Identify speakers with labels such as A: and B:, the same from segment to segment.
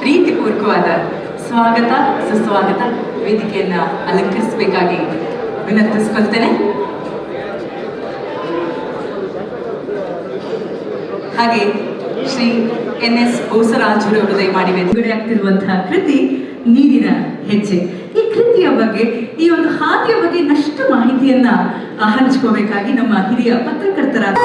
A: ಪ್ರೀತಿಪೂರ್ವಕವಾದ ಸ್ವಾಗತ, ಸುಸ್ವಾಗತ ವೇದಿಕೆಯನ್ನ ಅಲಂಕರಿಸಬೇಕಾಗಿ ವಿನಂತಿಸ್ಕೊಳ್ತೇನೆ. ಹಾಗೆ ಶ್ರೀ ಎನ್ ಎಸ್ ಹೃದಯ ಮಾಡಿ ಬಿಡುಗಡೆ ಆಗ್ತಿರುವಂತಹ ಕೃತಿ ನೀರಿನ ಹೆಜ್ಜೆ. ಈ ಕೃತಿಯ ಬಗ್ಗೆ, ಈ ಒಂದು ಹಾದಿಯ ಬಗ್ಗೆ ಇನ್ನಷ್ಟು ಮಾಹಿತಿಯನ್ನ ಹಂಚ್ಕೋಬೇಕಾಗಿ ನಮ್ಮ ಹಿರಿಯ ಪತ್ರಕರ್ತರಾದ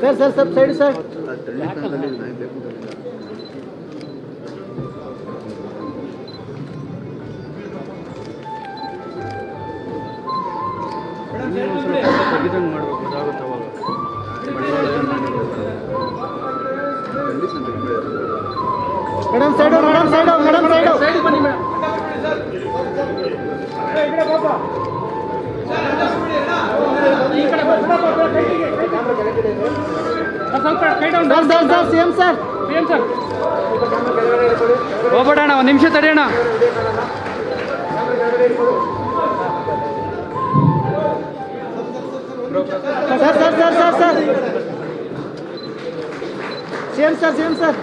B: ಸರ್ ಸರ್ ಸ್ವಲ್ಪ side sir madam side madam side madam side sir sir sir same sir
C: ಹೋಗ್ಬೇಡಣ್ಣ ಒಂದು ನಿಮಿಷ ತಡೆಯೋಣ
B: sir sir sir sir sir. Same sir same sir.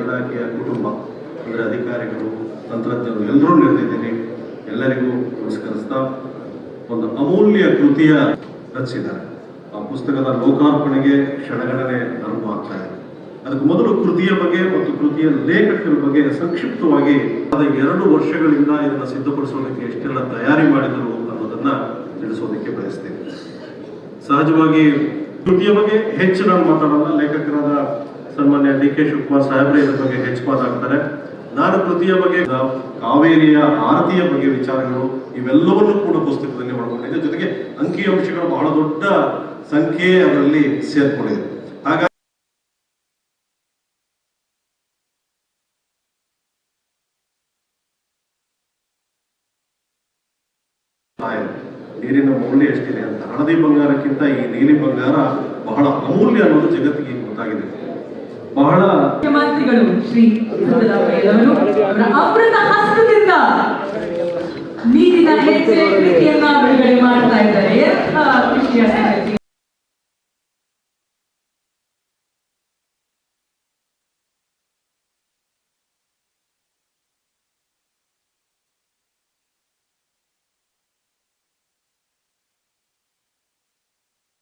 D: ಇಲಾಖೆಯ ಕುಟುಂಬ, ಅಂದರೆ ಅಧಿಕಾರಿಗಳು, ತಂತ್ರಜ್ಞರು ಎಲ್ಲರೂ ನೆರೆದಿದ್ದೀನಿ ಎಲ್ಲರಿಗೂ ನಮಸ್ಕರಿಸ್ತಾ ಒಂದು ಅಮೂಲ್ಯ ಕೃತಿಯ ರಚಿಸಿದ್ದಾರೆ. ಆ ಪುಸ್ತಕದ ಲೋಕಾರ್ಪಣೆಗೆ ಕ್ಷಣಗಣನೆ ಆರಂಭ ಆಗ್ತಾ ಇದೆ. ಅದಕ್ಕೆ ಮೊದಲು ಕೃತಿಯ ಬಗ್ಗೆ ಮತ್ತು ಕೃತಿಯ ಲೇಖಕರ ಬಗ್ಗೆ ಸಂಕ್ಷಿಪ್ತವಾಗಿ ಅದ ಎರಡು ವರ್ಷಗಳಿಂದ ಇದನ್ನು ಸಿದ್ಧಪಡಿಸೋದಕ್ಕೆ ಎಷ್ಟೆಲ್ಲ ತಯಾರಿ ಮಾಡಿದರು ಅನ್ನೋದನ್ನ ತಿಳಿಸೋದಕ್ಕೆ ಬಯಸ್ತೇನೆ. ಸಹಜವಾಗಿ ಕೃತಿಯ ಬಗ್ಗೆ ಹೆಚ್ಚು ನಾನು ಮಾತಾಡೋಣ ಲೇಖಕರಾದ ಸನ್ಮಾನ್ಯ ಡಿ ಕೆ ಶಿವಕುಮಾರ್ ಸಾಹೇಬ್ರೆ, ಇದ್ರ ಬಗ್ಗೆ ಹೆಚ್ಚು ಮಾತಾಡ್ತಾರೆ. ನಾನು ಕೃತಿಯ ಬಗ್ಗೆ ಕಾವೇರಿಯ ಆರತಿಯ ಬಗ್ಗೆ ವಿಚಾರಗಳು ಇವೆಲ್ಲವನ್ನೂ ಕೂಡ ಪುಸ್ತಕದಲ್ಲಿ ಒಳಗೊಂಡಿದೆ. ಜೊತೆಗೆ ಅಂಕಿಅಂಶಗಳು ಬಹಳ ದೊಡ್ಡ ಸಂಖ್ಯೆ ಅದರಲ್ಲಿ ಸೇರ್ಕೊಂಡಿದೆ. ಹಾಗಾಗಿ. ನೀರಿನ ಮೌಲ್ಯ ಎಷ್ಟಿದೆ ಅಂತ, ಹಳದಿ ಬಂಗಾರಕ್ಕಿಂತ ಈ ನೀಲಿ ಬಂಗಾರ ಬಹಳ ಅಮೂಲ್ಯ ಅನ್ನೋದು ಜಗತ್ತಿಗೆ ಗೊತ್ತಾಗಿದೆ. ಬಹಳ
A: ಮುಖ್ಯಮಂತ್ರಿಗಳು ಶ್ರೀ ಸಿದ್ದರಾಮಯ್ಯನವರು ಅವರ ಅಮೃತ ಹಸ್ತದಿಂದ ನೀರಿನ ಹೆಜ್ಜೆ ಕೃತಿಯನ್ನ ಬಿಡುಗಡೆ ಮಾಡ್ತಾ ಇದ್ದಾರೆ. ಎಂಥ ಖುಷಿಯ ಸಂಗತಿ.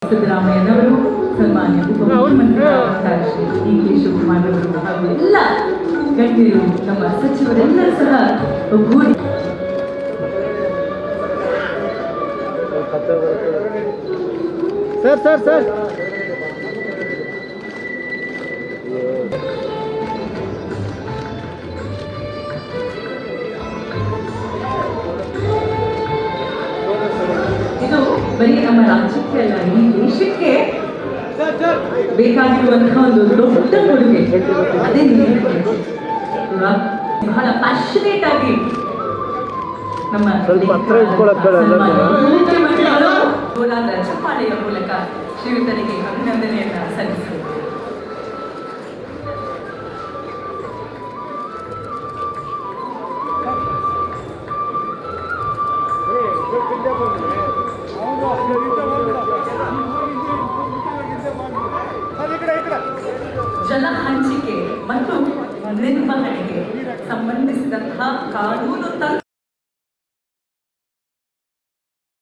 A: ಸಿದ್ದರಾಮಯ್ಯನವರು ಸನ್ಮಾನ್ಯ ಉಪಮುಖ್ಯಮಂತ್ರಿಗಳಾದಂತಹ ಶ್ರೀ ಡಿ ಕೆ ಶಿವಕುಮಾರ್ ಅವರು ಹಾಗೂ ಎಲ್ಲ ಗಣ್ಯರು ನಮ್ಮ ಸಚಿವರೆಲ್ಲರೂ ಸಹ ಒಗ್ಗೂಡಿ.
B: Sir sir sir.
A: ಇದು ಬರೀ ನಮ್ಮ ರಾಜ್ಯಕ್ಕೆ ಅಲ್ಲ ಈ ದೇಶಕ್ಕೆ ಬೇಕಾಗಿರುವಂತಹ ಒಂದು ದೊಡ್ಡ ಕೊಡುಗೆ. ಅದೇ? ಬಹಳ ಪ್ಯಾಷನೇಟ್ ಆಗಿ ನಮ್ಮ ಮೂಲಕ ಶ್ರೀಯುತರಿಗೆ ಅಭಿನಂದನೆಯನ್ನ ಸಲ್ಲಿಸಿದರು ಜಲ ಹಂಚಿಕೆ ಮತ್ತು ನಿರ್ವಹಣೆಗೆ ಸಂಬಂಧಿಸಿದಂತಹ ಕಾನೂನು